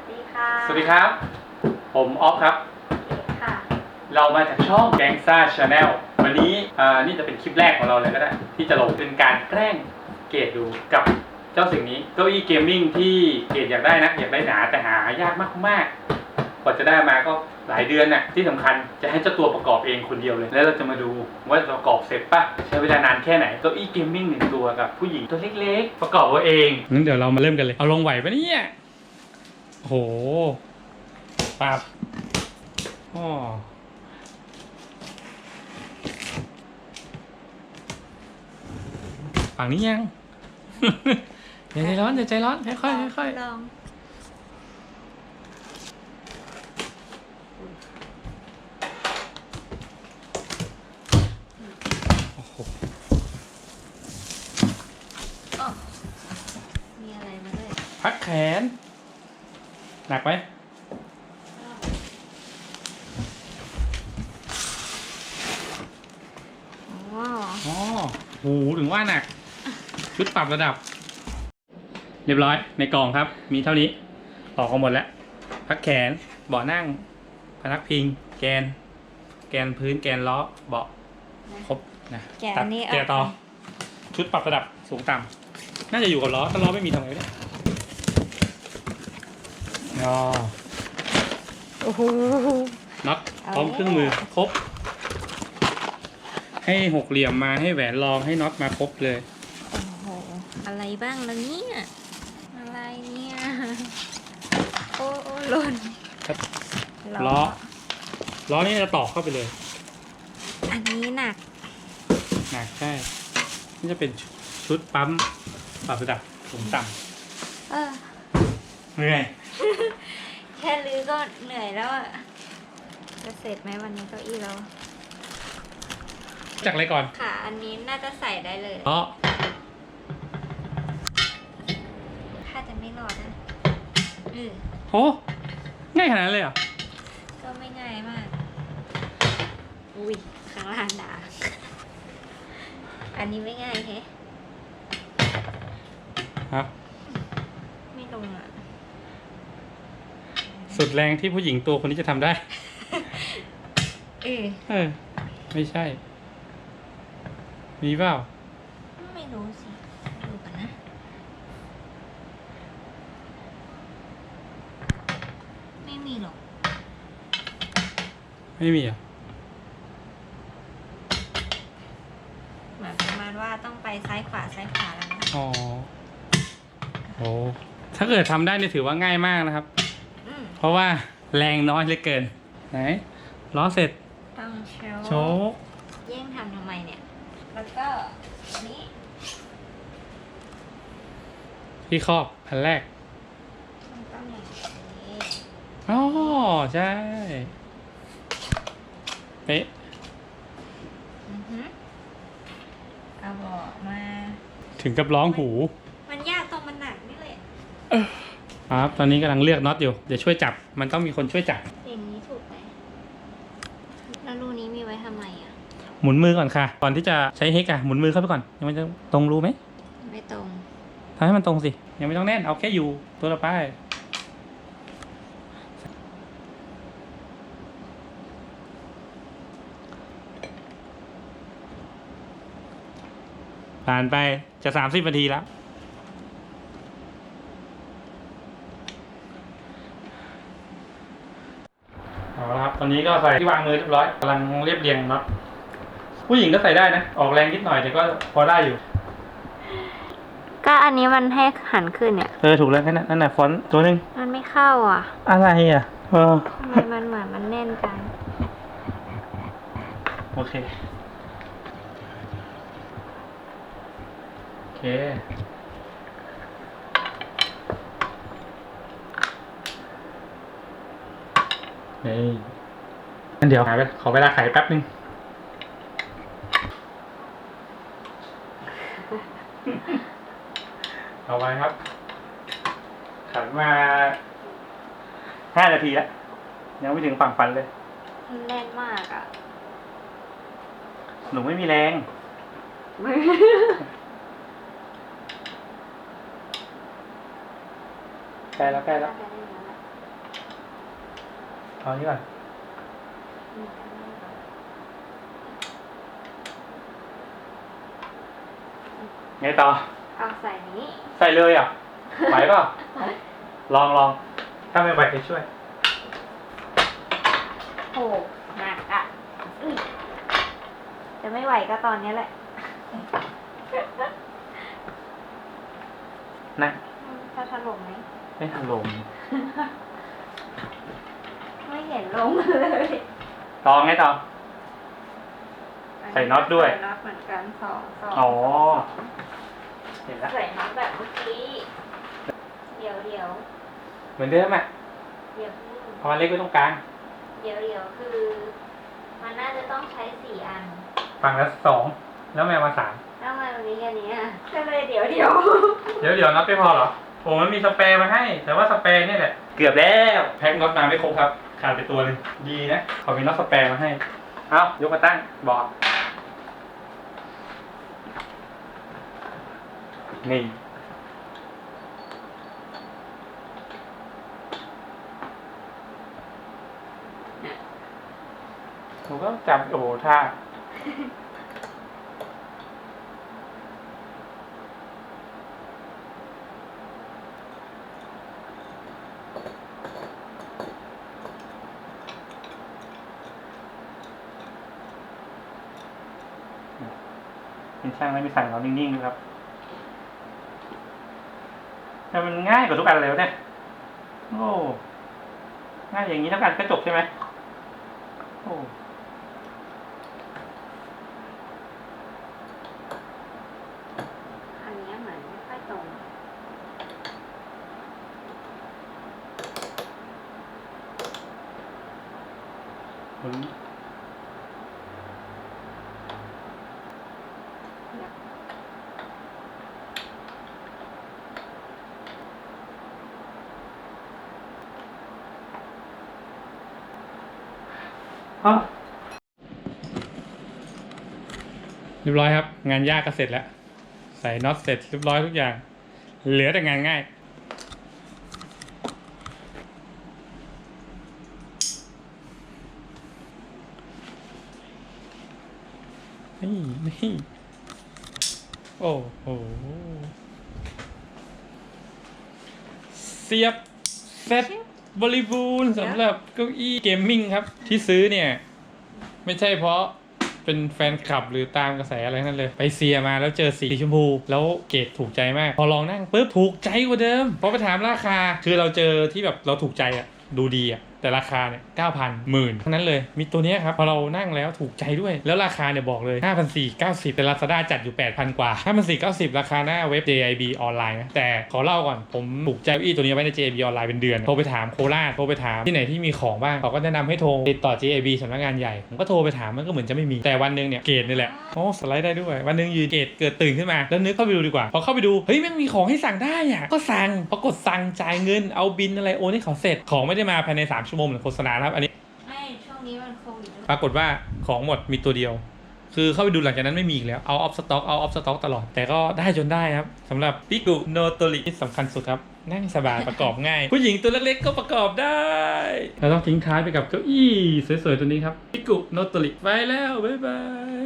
วัสดีค่ะสวัสดีครับ ผมออฟครับ ค่ะ เรามาจากช่องแกงซ่าชาแนลวันนี้อ่านี่จะเป็นคลิปแรกของเราเลยก็ได้ ที่จะลงเป็นการแกล้งเกรดดูกับเจ้าสิ่งนี้เก้าอี้เกมมิ่งที่เกรดอยากได้นะอยากได้หนาแต่หายากมากๆกว่าจะได้มาก็หลายเดือนน่ะที่สำคัญจะให้เจ้าตัวประกอบเองคนเดียวเลย แล้วเราจะมาดูว่าจะประกอบเสร็จปะใช้เวลานานแค่ไหนเก้าอี้เกมมิ่งหนึ่งตัวกับผู้หญิงตัวเล็กๆ ประกอบเอาเองงั้นเดี๋ยวเรามาเริ่มกันเลยเอาลงไหวปะเนี่ย โอ้โหปับอ๋อฝั่งนี้ยัง อย่าใจร้อนอย่าใจร้อน ค่อยๆค่อยลองๆโอ้โหอ๋อมีอะไรมาด้วย พักแขน หนักไหมอ๋ออ๋อโหถึงว่าหนัก ชุดปรับระดับ เรียบร้อยในกล่องครับ มีเท่านี้ ออกมาหมดแล้ว พักแขนเบาะนั่ง พนักพิง แกน แกนพื้นแกนล้อเบาะครบนะแกะตัอัดนนี้อแกะอกต่อ ชุดปรับระดับสูงต่ำน่าจะอยู่กับล้อถ้าล้อไม่มีทำไงเนี่ย อ๋อโอ้โหน็อตเอาพร้อมเครื่องมือครบ ให้หกเหลี่ยมมาให้แหวนรองให้น็อตมาครบเลย โอ้โห อะไรบ้างแล้วเนี่ย อะไรเนี่ย โอ้โอ้หล่นครับล้อ ล้อนี่จะต่อเข้าไปเลย อันนี้หนัก หนักใช่ นี่จะเป็นชุดปั๊มปรับระดับสูงต่เออำ เหนื่อย แค่ลื้อก็เหนื่อยแล้วอะจะเสร็จไหมวันนี้เก้าอี้เรา จากอะไรก่อนขาอันนี้น่าจะใส่ได้เลยล้อถ้าจะไม่รอดนะเออโหง่ายขนาดนั้นเลยเหรอก็ไม่ง่ายมาก อุ้ยข้างล่างด่าอันนี้ไม่ง่ายแฮะครับไม่ลงอะ สุดแรงที่ผู้หญิงตัวคนนี้จะทำได้ เออเออ ไม่ใช่ มีเปล่า ไม่รู้สิดูกันนะ ไม่มีหรอก ไม่มีอะเหมือนประมาณว่าต้องไปซ้ายขวาซ้ายขวาแล้วนะ อ๋อโหถ้าเกิดทำได้เนี่ยถือว่าง่ายมากนะครับอืม เพราะว่าแรงน้อยเหลือเกิน ไหนล้อเสร็จต้องโชโชว์กแย่งทำทำไมเนี่ย แล้วก็อันนี้ที่ครอบอันแรกมันต้องอย่างนี้อ๋อใช่เป๊ะอือฮึเอาเบาะมาถึงกับร้องหู มันยากตรงมันหนักนี่แหละ ครับ ตอนนี้กำลังเลือกน็อตอยู่ เดี๋ยวช่วยจับ มันต้องมีคนช่วยจับ อย่างนี้ถูกไหมแล้วรูนี้มีไว้ทำไมอะ หมุนมือก่อนค่ะ ก่อนที่จะใช้เฮกอะหมุนมือเข้าไปก่อนยังไม่จะตรงรู้ไหมไม่ตรงทำให้มันตรงสิ ยังไม่ต้องแน่น เอาแค่อยู่ตัวละป้ายผ่านไปจะสามสิบนาทีแล้ว เอาละครับ ตอ นนี้ก็ใส่ที่วางมือเรียบร้อยกำลังเรียบเรียงน็อตผู้หญิงก็ใส่ได้นะ ออกแรงนิดหน่อยแต่ก็พอได้อยู่ ก็อันนี้มันให้หันขึ้นเนี่ย เออถูกแล้วแค่นั้นนั่นแหละฟอนต์ตัวหนึ่งมันไม่เข้าอะอะไรอะเออทำไมมันเหมือนมันแน่นกัน โอเคโอเคนี่ งั้นเดี๋ยวหาไปขอเวลาไขแป๊บนึง เอาไว้ครับ ขันมาห้านาทีแล้ว ยังไม่ถึงฝั่งฝันเลย มันแน่นมากอะ หนูไม่มีแรง ใกล้แล้วใกล้แล้วน่าจะได้แล้วแหละเอานี้ก่อน ไงต่อ เอาใส่นี้ ใส่เลยอะ ไหวเปล่ะ ลองลอง ถ้าไม่ไหวจะช่วยโหหนักอะอุ๊ยจะไม่ไหวก็ตอนนี้แหละ นะจะถล่มไหม ไม่ถลมไม่เห็นลงเลย ต่อไงต่อ ใส่น็อตด้วย ใส่น็อตเหมือนกันสองสองอ๋อ เห็นแล้วใส่น็อตแบบเมื่อกี้ เดี๋ยวเดี๋ยวเหมือนเดิมอะเดี๋ยวเอาอันเล็กไว้ตรงกลางเดี๋ยวเดี๋ยวคือ มันน่าจะต้องใช้สี่อัน ฝั่งละสองแล้วแมวมาสามแล้วทำไมวันนี้อันเนี้ยก็เลยเดี๋ยวเดี๋ยวเดี๋ยวเดี๋ยวน็อตไม่พอเหรอโอ้มันมีสเปรย์มาให้ แต่ว่าสเปรย์เนี่ยแหละ เกือบแล้ว แพ็คน็อตมาไม่ครบครับ ขาดไปตัวหนึงดีนะเขามีน็อตสเปรย์มาให้ เอายกมาตั้งบอกนี่ผมก็จับโอ้ท่า เป็นช่างไม่มีสั่งเรานิ่งๆนะครับแต่มันง่ายกว่าทุกอันเลยวะเนี่ยโอ้ง่ายอย่างนี้ทุกอันก็จบใช่ไหมโอ้อันเนี้ยเหมือนไม่ค่อยตรงหมุ นอ้าวเรียบร้อยครับ งานยากก็เสร็จแล้ว ใส่น็อตเสร็จเรียบร้อยทุกอย่าง เหลือแต่งานง่ายนี่นี่โอ้โหเสียบเซ็ต บริบูรณ์สำหรับเก้าอี้เกมมิ่งครับ ที่ซื้อเนี่ย ไม่ใช่เพราะเป็นแฟนคลับหรือตามกระแสอะไรนั่นเลย ไปเซียมาแล้วเจอสีชมพู แล้วเกรดถูกใจมาก พอลองนั่งปุ๊บถูกใจกว่าเดิมพอไปถามราคา คือเราเจอที่แบบเราถูกใจอะดูดีอะ แต่ราคาเนี่ยเก้าพันหมื่นทั้งนั้นเลย มีตัวนี้ครับ พอเรานั่งแล้วถูกใจด้วย แล้วราคาเนี่ยบอกเลย 5 4 9 0 แต่ Lazada จัดอยู่ 8,000 กว่า 5 4 9 0 ราคาหน้าเว็บ JIB ออนไลน์นะแต่ขอเล่าก่อนผมถูกใจอี้ตัวนี้ไว้ใน JIB ออนไลน์เป็นเดือน โทรไปถามโคราชโทรไปถามที่ไหนที่มีของบ้างเขาก็แนะนำให้โทรติดต่อ JIB สำนักงานใหญ่ผมก็โทรไปถามมันก็เหมือนจะไม่มีแต่วันหนึ่งเนี่ยเกรดนี่แหละโอ้สไลด์ได้ด้วย วันหนึ่งยืนเกรดเกิดตื่นขึ้นมาแล้วนึกเข้าไปดูดีกว่าพอเข้าไปดูเฮ้ยแม่งมีของให้สั่งได้อะก็สั่งพอกดสั่งจ่ายเงินเอาบินอะไรโอนให้เขาเสร็จของไม่ได้มาภายใน3ชั่วโมงเหมือนโฆษณานะครับ อันนี้ไม่ช่วงนี้มันโควิดด้วยปรากฏว่าของหมดมีตัวเดียว คือเข้าไปดูหลังจากนั้นไม่มีอีกแล้วเอาออฟสต็อกเอาออฟสต็อกตลอด แต่ก็ได้จนได้ครับสำหรับปิกุโนโตริที่สำคัญสุดครับนั่งสบายประกอบง่าย ผู้หญิงตัวเล็กๆก็ประกอบได้เราต้องทิ้งท้ายไปกับเก้าอี้สวยๆตัวนี้ครับปิกุโนโตริไปแล้วบ๊ายบาย